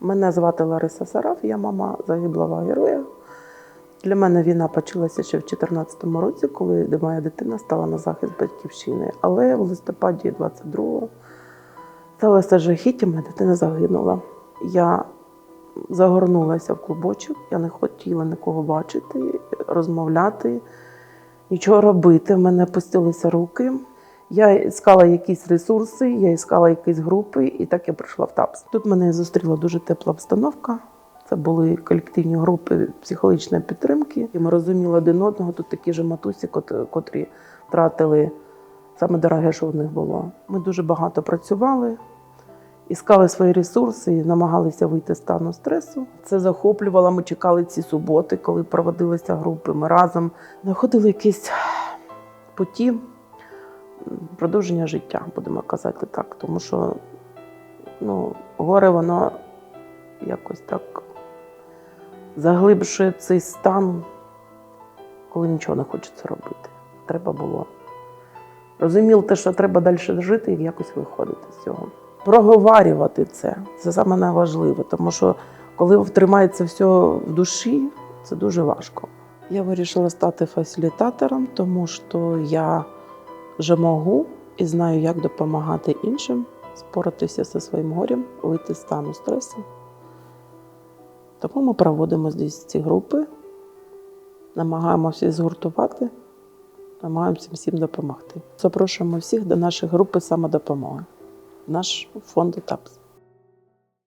Мене звати Лариса Сараф, я мама загиблого героя. Для мене війна почалася ще в 2014 році, коли моя дитина стала на захист батьківщини. Але в листопаді 22-го сталося жахіття, моя дитина загинула. Я загорнулася в клубочок, я не хотіла нікого бачити, розмовляти, нічого робити. В мене опустилися руки. Я іскала якісь ресурси, я іскала якісь групи, і так я прийшла в ТАПС. Тут мене зустріла дуже тепла обстановка. Це були колективні групи психологічної підтримки. І ми розуміли один одного. Тут такі ж матусі, котрі втратили саме дороге, що в них було. Ми дуже багато працювали, іскали свої ресурси, намагалися вийти з стану стресу. Це захоплювало. Ми чекали ці суботи, коли проводилися групи. Ми разом знаходили якісь путі м, продовження життя, будемо казати так. Тому що ну, горе воно якось так заглибшує цей стан, коли нічого не хочеться робити. Треба було. Розуміли те, що треба далі жити і якось виходити з цього. Проговарювати це це саме найважливе, тому що коли тримається все в душі, це дуже важко. Я вирішила стати фасилітатором, тому що я вже можу і знаю, як допомагати іншим споратися зі своїм горем, вийти з стану стресу. Тому ми проводимо здесь ці групи, намагаємося згуртувати, намагаємося всім допомогти. Запрошуємо всіх до нашої групи самодопомоги, наш фонд ЕТАПС.